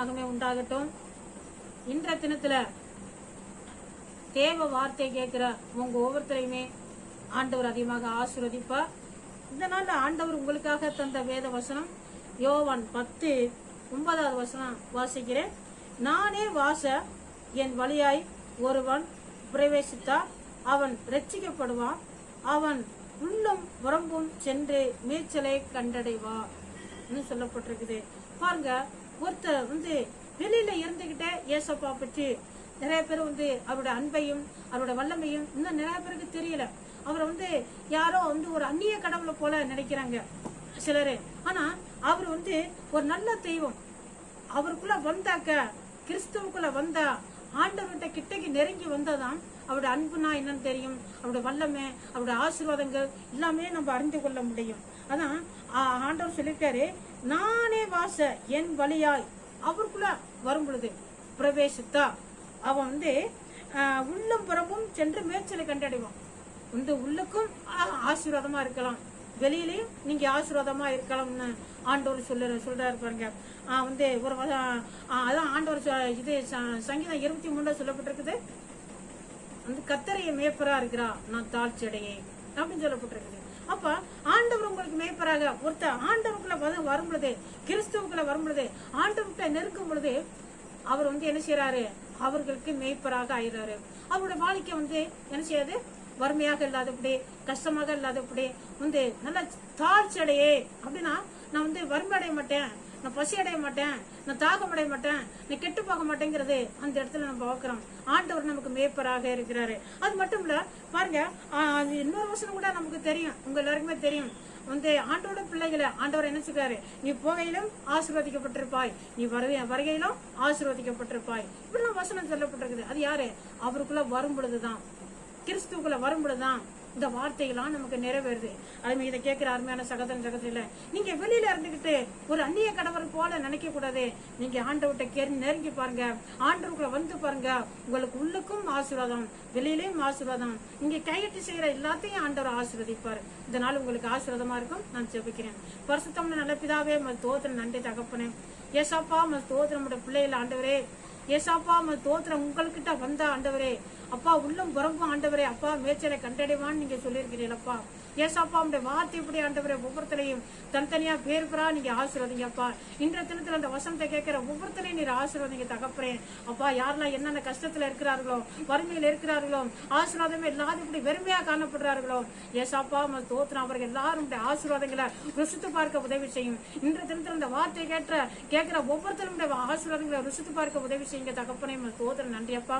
மகிமை உண்டாகட்டும். இன்றைய தினத்துல தேவ வார்த்தை கேட்கிற உங்க ஒவ்வொருத்தரையுமே ஆண்டவர் அதிகமாக ஆசிர்வதிப்பார். இந்த நாள்ல ஆண்டவர் உங்களுக்காக தந்த வேத வசனம் யோவான் பத்து ஒன்பதாவது வசனம் வாசிக்கிறேன். நானே வாச என் வழியாய் ஒருவன் பிரவேசித்தார். அவன் ரட்சிக்கப்படுவான் அவன் உள்ளும் உறம்பும் சென்று மேய்ச்சலை கண்டடைவான் சொல்லப்பட்டிருக்குது. பாருங்க ஒருத்தர் வந்து வெளியில இருந்துகிட்டே ஏசப்பா பற்றி நிறைய பேர் வந்து அவரோட அன்பையும் அவரோட வல்லமையும் இன்னும் நிறைய பேருக்கு தெரியல. அவரை வந்து யாரோ வந்து ஒரு அந்நிய கடவுளை போல நினைக்கிறாங்க சிலரு. ஆனா அவர் வந்து ஒரு நல்ல தெய்வம். அவருக்குள்ள வந்தாக்க கிறிஸ்துவுக்குள்ள வந்தா ஆண்டவர்கிட்ட கிட்டக்கு நெருங்கி வந்தாதான் அவருடைய அன்புனா என்னன்னு தெரியும் அவருடைய வல்லமை அவருடைய ஆசீர்வாதங்கள் எல்லாமே நம்ம அறிந்து கொள்ள முடியும். அதான் ஆண்டவர் சொல்லியிருக்காரு நானே வாச என் வழியாய் அவருக்குள்ள வரும் பொழுது பிரவேசித்தா. அவன் வந்து ஆ, புறமும் சென்று மேய்ச்சலை கண்டடைவான். வந்து உள்ளுக்கும் ஆசீர்வாதமா இருக்கலாம். வெளியிலையும் நீங்க ஆசீர்வாதமா இருக்கலாம்னு ஆண்டவர் சொல்ல சொல்றாரு பாருங்க. வந்து ஒரு அதான் ஆண்டவர் இது ச- சங்கீதம் இருபத்தி மூணுல சொல்லப்பட்டிருக்குது. வந்து கத்தரைய மேப்பரா இருக்கிறா நான் தாழ்ச்சி அடையே அப்படின்னு சொல்லப்பட்டிருக்குது. அப்ப ஆண்டவர் உங்களுக்கு மேய்ப்பராக. ஒருத்தர் ஆண்டவருக்குள்ள வரும் பொழுது கிறிஸ்துவுக்குள்ள வரும் பொழுது ஆண்டவர்கிட்ட நெருக்கும் பொழுது அவர் வந்து என்ன செய்யறாரு அவர்களுக்கு மேய்ப்பராக ஆயிடுறாரு அவரோட வாழ்க்கை வந்து என்ன செய்யாது? வறுமையாக இல்லாதபடி கஷ்டமாக இல்லாதபடி வந்து நல்ல தாழ்ச்சி அடையே அப்படின்னா நான் வந்து வறுமை அடைய மாட்டேன். நான் பசி அடைய மாட்டேன் நான் தாகம் அடைய மாட்டேன் நான் கெட்டு போக மாட்டேங்கிறது அந்த இடத்துல நம்ம பார்க்கிறோம். ஆண்டவர் நமக்கு மேய்ப்பராக இருக்கிறாரு. அது மட்டும் இல்ல பாருங்க அது இன்னொரு வசனம் கூட நமக்கு தெரியும். உங்க எல்லாருக்குமே தெரியும். வந்து ஆண்டோட பிள்ளைகளை ஆண்டவர் என்ன சொல்றாரு? நீ போகையிலும் ஆசீர்வதிக்கப்பட்டிருப்பாய். நீ வருகை வருகையிலும் ஆசீர்வதிக்கப்பட்டிருப்பாய். இப்படிலாம் வசனம் சொல்லப்பட்டிருக்குது. அது யாரு? அவருக்குள்ள வரும் பொழுதுதான் கிறிஸ்துக்குள்ள வரும் பொழுதுதான் இந்த வார்த்தைகள்லாம் நமக்கு நிறைவேறுது. அது இதை கேட்கிற அருமையான சகோதரன் சகோதரில நீங்க வெளியில இருந்துகிட்டு ஒரு அந்நிய கணவர் போல நினைக்க கூடாது நீங்க ஆண்டவர்கிட்ட கேர் நெருங்கி பாருங்க. ஆண்டவர்களை வந்து பாருங்க. உங்களுக்கு உள்ளுக்கும் ஆசீர்வாதம் வெளியிலயும் ஆசீர்வாதம். நீங்க கையெட்டு செய்யற எல்லாத்தையும் ஆண்டவர் ஆசீர்வதிப்பார். இந்த நாள் உங்களுக்கு ஆசீர்வாதமா இருக்கும். நான் ஜெபிக்கிறேன். பரிசுத்தம் நல்ல பிதாவே மது தோத்திரம் நன்றி தகப்பனே. ஏசாப்பா மது தோத்திரம் நம்முடைய பிள்ளைகள் ஆண்டவரே. ஏசாப்பா மது தோத்திரம் உங்கள்கிட்ட வந்த ஆண்டவரே. அப்பா உள்ளும் புறம்பும் ஆண்டவரே அப்பா மேய்ச்சலை கண்டடைவான்னு நீங்க சொல்லியிருக்கிறீங்களப்பா ஏசாப்பா உங்களுடைய வார்த்தை இப்படி ஆண்டவரே ஒவ்வொருத்தரையும் தனித்தனியா பேர் பெறா நீங்க ஆசீர்வதிங்கப்பா இன்றைய தினத்துல அந்த வசனத்தை கேட்கிற ஒவ்வொருத்தரையும் நீர் ஆசீர்வதிங்க தகப்பறேன் அப்பா யாரெல்லாம் என்னென்ன கஷ்டத்துல இருக்கிறார்களோ வறுமையில் இருக்கிறார்களோ ஆசீர்வாதமே இல்லாத இப்படி வெறுமையா காணப்படுறார்களோ ஏசாப்பா ம தோத்திரம் அவர்கள் எல்லாரும் உடைய ஆசீர்வாதங்களை ருசித்து பார்க்க உதவி செய்யும். இன்றைய தினத்துல இந்த வார்த்தை கேட்ட கேட்கிற ஒவ்வொருத்தரும் ஆசீர்வாதங்களை ருசித்து பார்க்க உதவி செய்யுங்க தகப்பனே ம தோத்திரம் நன்றி அப்பா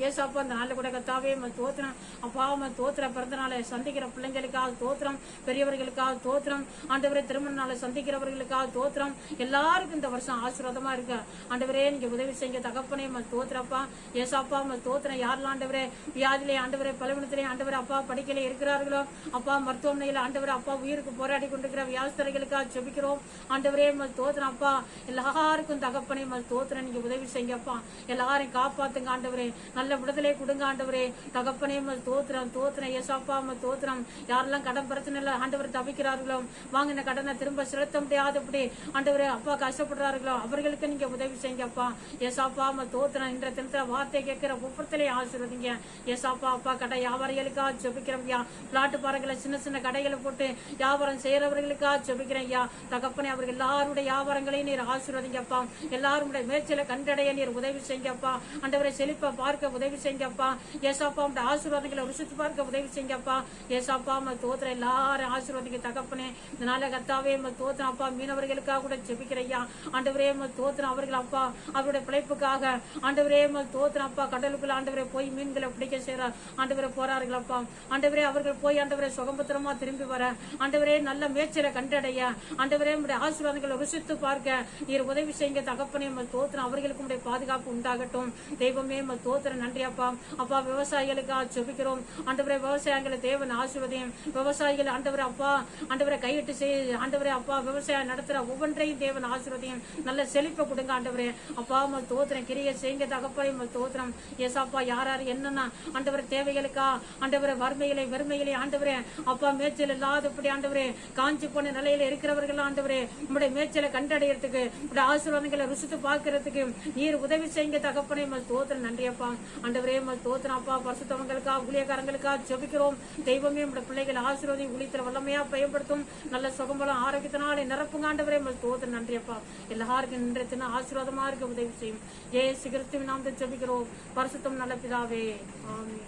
ஏசாப்பா அந்த நாள்ல கூட கத்தாவே தோத்திரம். அப்பா தோத்திர பிறந்த நாளை சந்திக்கிற பிள்ளைங்களுக்காக தோத்திரம். பெரியவர்களுக்காக தோத்திரம். ஆண்டவரே திருமண நாளை சந்திக்கிறவர்களுக்காக தோத்திரம். எல்லாருக்கும் இந்த வருஷம் ஆசீர்வாதமா இருக்கு. ஆண்டவரே நீங்க உதவி செய்ய தகப்பனே ம தோத்திரப்பா. ஏசாப்பா ம தோத்திரம் யாரெல்லாம் ஆண்டவரே? வியாதிலே ஆண்டவரே பலவீனத்திலே ஆண்டவர் அப்பா படிக்கல இருக்கிறார்களோ? அப்பா மருத்துவமனையில ஆண்டவர் அப்பா உயிருக்கு போராடி கொண்டிருக்கிற வியாஸ்தரைகளுக்காக ஜெபிக்கிறோம். ஆண்டவரே ம தோத்திரம் அப்பா. எல்லாருக்கும் தகப்பனே ம தோத்திரம். நீங்க உதவி செய்யப்பா எல்லாரையும் காப்பாத்துங்க ஆண்டவரே. நல்ல நல்ல விடுதலை கொடுங்க ஆண்டவரே. தகப்பனே தோத்துறோம் தோத்திரம் தோத்திரம் ஏசாப்பா ம தோத்திரம். யாரெல்லாம் கடன் பிரச்சனை இல்ல ஆண்டவர் தவிக்கிறார்களோ வாங்கின கடனை திரும்ப செலுத்த முடியாதபடி ஆண்டவரே அப்பா கஷ்டப்படுறார்களோ அவர்களுக்கு நீங்க உதவி செய்யுங்க அப்பா. ஏசாப்பா ம தோத்திரம் என்ற தினத்துல வார்த்தை கேட்கிற ஒவ்வொருத்தலையும் ஆசிர்வதிங்க. ஏசாப்பா அப்பா கடை வியாபாரிகளுக்கா ஜெபிக்கிறோம் ஐயா பிளாட்டு பாறைகளை சின்ன சின்ன கடைகளை போட்டு வியாபாரம் செய்யறவர்களுக்கா ஜெபிக்கிறேன் ஐயா தகப்பனே அவர்கள் எல்லாருடைய வியாபாரங்களையும் நீர் ஆசீர்வதிங்கப்பா எல்லாருடைய முயற்சியில கண்டடைய நீர் உதவி செய்யுங்கப்பா ஆண்டவரை செழிப்பா பார்க்க உதவி செஞ்சப்பா. ஏசாப்பா உடைய ஆசீர்வாதங்களை ருசித்து பார்க்க உதவி செய்யப்பா ஏசாப்பா நம்ம தோத்துற எல்லாரும் ஆசீர்வாதிக்க தகப்பனே. இதனால கத்தாவே நம்ம தோத்துன அப்பா மீனவர்களுக்காக கூட ஜெபிக்கிறையா ஆண்டவரே நம்ம தோத்துன அவர்கள் அப்பா அவருடைய பிழைப்புக்காக. ஆண்டவரே நம்ம தோத்துன அப்பா கடலுக்குள்ள ஆண்டவரை போய் மீன்களை பிடிக்க செய்யற ஆண்டவரை போறார்கள் அப்பா. ஆண்டவரே அவர்கள் போய் ஆண்டவரை சுகம்பத்திரமா திரும்பி வர. ஆண்டவரே நல்ல மேய்ச்சலை கண்டடைய. ஆண்டவரே நம்முடைய ஆசீர்வாதங்களை ருசித்து பார்க்க. நீர் உதவி செய்யுங்க தகப்பனே. நம்ம தோத்துன அவர்களுக்கு உடைய பாதுகாப்பு உண்டாகட்டும். தெய்வமே நம்ம தோத்துற நன்றி அப்பா. அப்பா விவசாயிகளுக்காக ஜெபிக்கிறோம் ஆண்டவரை விவசாயிகளை தேவன் ஆசிர்வதையும். விவசாயிகள் ஆண்டவரை அப்பா ஆண்டவரை கையிட்டு செய் ஆண்டவரை அப்பா விவசாயம் நடத்துற ஒவ்வொன்றையும் தேவன் ஆசிர்வதையும். நல்ல செழிப்பை கொடுங்க ஆண்டவரே. அப்பா உங்கள் தோத்திரம் கிரிய செய்யுங்க தகப்பா உங்கள் தோத்திரம் ஏசாப்பா யார் யார் என்னென்ன ஆண்டவர் தேவைகளுக்கா? ஆண்டவரே வறுமைகளை வெறுமைகளை ஆண்டவரே. அப்பா மேய்ச்சல் இல்லாதபடி ஆண்டவரே காஞ்சி போன நிலையில இருக்கிறவர்கள் ஆண்டவரே உங்களுடைய மேய்ச்சலை கண்டடையறதுக்கு உங்களுடைய ஆசீர்வாதங்களை ருசித்து பார்க்கறதுக்கு நீர் உதவி செய்யுங்க தகப்பனை உங்கள் தோத்திரம் நன்றியப்பா ஆண்டவரே உங்கள் தோத்திரம் அப்பா பரிசுத்தவங்களுக்கா ஊழியக்காரங்களுக்கா ஜெபிக்கிறோம். தெய்வமே நம்முடைய பிள்ளைகள் ஆசீர்வதி ஊழியத்தில் வல்லமையா பயன்படுத்தும். நல்ல சுகம்பலம் ஆரோக்கியத்தினால நிரப்புங்க ஆண்டவரே உங்கள் தோத்திரம் நன்றியப்பா எல்லாருக்கும் இன்றைய தினம் ஆசீர்வாதமா இருக்க உதவி செய்யும். ஏ சிகிருத்துவின் நாம் ஜெபிக்கிறோம். பரிசுத்தம் நல்ல பிதாவே. ஆமே